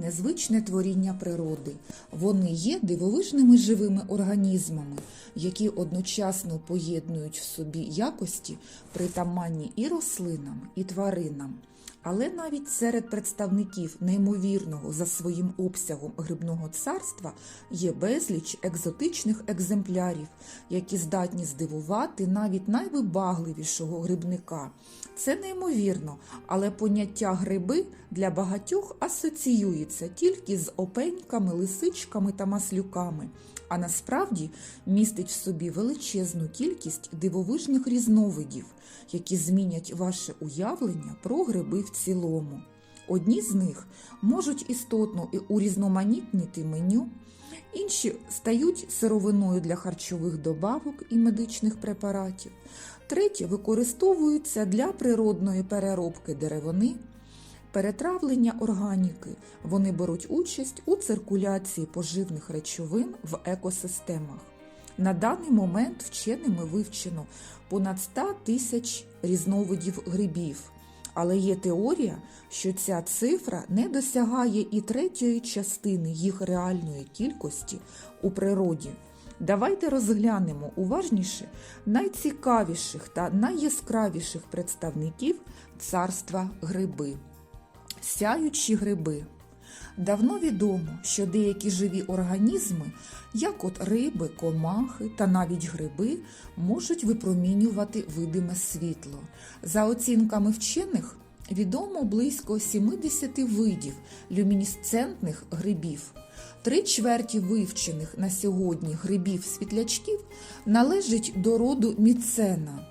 незвичне творіння природи. Вони є дивовижними живими організмами, які одночасно поєднують в собі якості, притаманні і рослинам, і тваринам. Але навіть серед представників неймовірного за своїм обсягом грибного царства є безліч екзотичних екземплярів, які здатні здивувати навіть найвибагливішого грибника. Це неймовірно, але поняття гриби для багатьох асоціюється тільки з опеньками, лисичками та маслюками, а насправді містить в собі величезну кількість дивовижних різновидів, які змінять ваше уявлення про гриби в цілому. Одні з них можуть істотно і урізноманітнити меню, інші стають сировиною для харчових добавок і медичних препаратів, треті використовуються для природної переробки деревини, перетравлення органіки. Вони беруть участь у циркуляції поживних речовин в екосистемах. На даний момент вченими вивчено понад 100 тисяч різновидів грибів, але є теорія, що ця цифра не досягає і третьої частини їх реальної кількості у природі. Давайте розглянемо уважніше найцікавіших та найяскравіших представників царства гриби. Сяючі гриби. Давно відомо, що деякі живі організми, як от риби, комахи та навіть гриби, можуть випромінювати видиме світло. За оцінками вчених, відомо близько 70 видів люмінесцентних грибів. Три чверті вивчених на сьогодні грибів-світлячків належать до роду міцена.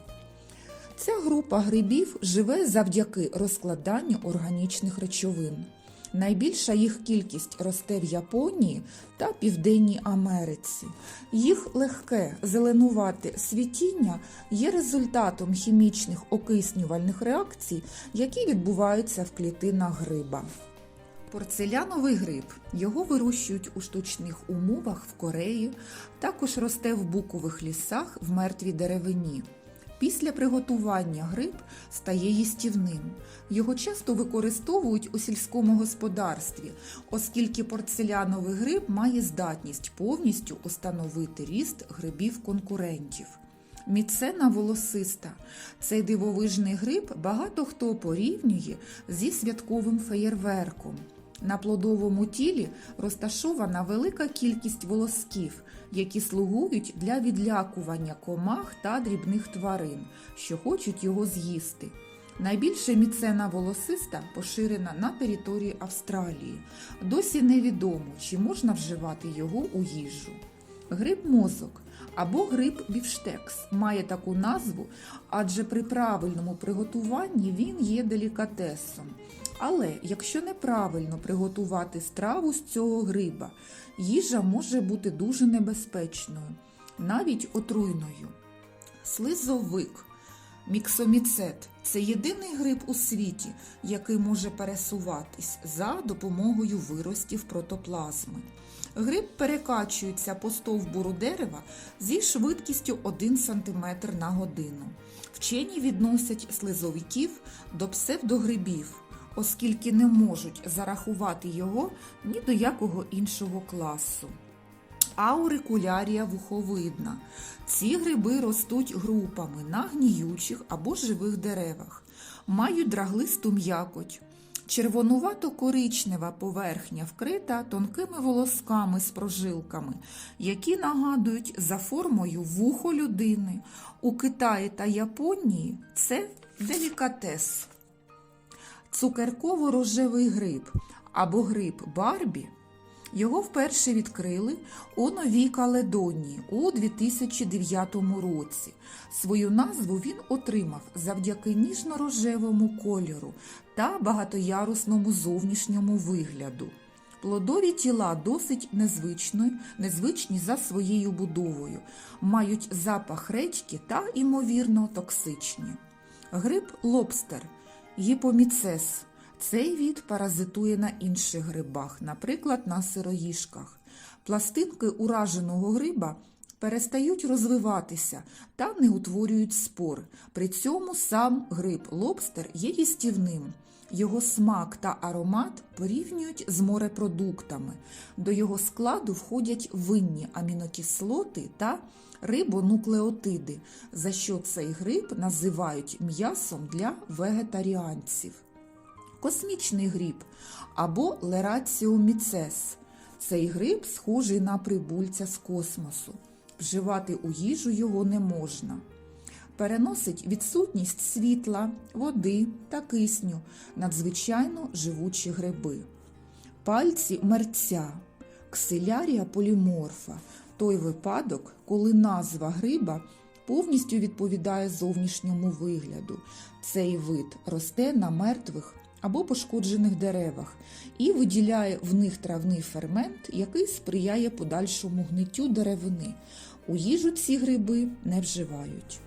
Ця група грибів живе завдяки розкладанню органічних речовин. Найбільша їх кількість росте в Японії та Південній Америці. Їх легке зеленувате світіння є результатом хімічних окиснювальних реакцій, які відбуваються в клітинах гриба. Порцеляновий гриб. Його вирощують у штучних умовах в Кореї, також росте в букових лісах в мертвій деревині. Після приготування гриб стає їстівним. Його часто використовують у сільському господарстві, оскільки порцеляновий гриб має здатність повністю установити ріст грибів-конкурентів. Міцена волосиста. Цей дивовижний гриб багато хто порівнює зі святковим феєрверком. На плодовому тілі розташована велика кількість волосків, які слугують для відлякування комах та дрібних тварин, що хочуть його з'їсти. Найбільше міцена волосиста поширена на території Австралії. Досі невідомо, чи можна вживати його у їжу. Гриб мозок або гриб бівштекс має таку назву, адже при правильному приготуванні він є делікатесом. Але якщо неправильно приготувати страву з цього гриба, їжа може бути дуже небезпечною, навіть отруйною. Слизовик. Міксоміцет це єдиний гриб у світі, який може пересуватись за допомогою виростів протоплазми. Гриб перекачується по стовбуру дерева зі швидкістю 1 см на годину. Вчені відносять слизовиків до псевдогрибів, оскільки не можуть зарахувати його ні до якого іншого класу. Аурикулярія вуховидна. Ці гриби ростуть групами на гніючих або живих деревах, мають драглисту м'якоть. Червонувато-коричнева поверхня вкрита тонкими волосками з прожилками, які нагадують за формою вухо людини. У Китаї та Японії це делікатес. Цукерково-рожевий гриб або гриб Барбі. Його вперше відкрили у Новій Каледонії у 2009 році. Свою назву він отримав завдяки ніжно-рожевому кольору та багатоярусному зовнішньому вигляду. Плодові тіла досить незвичні, незвичні за своєю будовою, мають запах редьки та, імовірно, токсичні. Гриб лобстер гіпоміцес. Цей від паразитує на інших грибах, наприклад, на сироїшках. Пластинки ураженого гриба перестають розвиватися та не утворюють спор. При цьому сам гриб лобстер є їстівним. Його смак та аромат порівнюють з морепродуктами. До його складу входять винні амінокислоти та рибонуклеотиди, за що цей гриб називають м'ясом для вегетаріанців. Космічний гриб або лераціоміцес. Цей гриб схожий на прибульця з космосу. Вживати у їжу його не можна. Переносить відсутність світла, води та кисню, надзвичайно живучі гриби. Пальці мерця, ксилярія поліморфа той випадок, коли назва гриба повністю відповідає зовнішньому вигляду. Цей вид росте на мертвих або пошкоджених деревах і виділяє в них травний фермент, який сприяє подальшому гниттю деревини. У їжу ці гриби не вживають.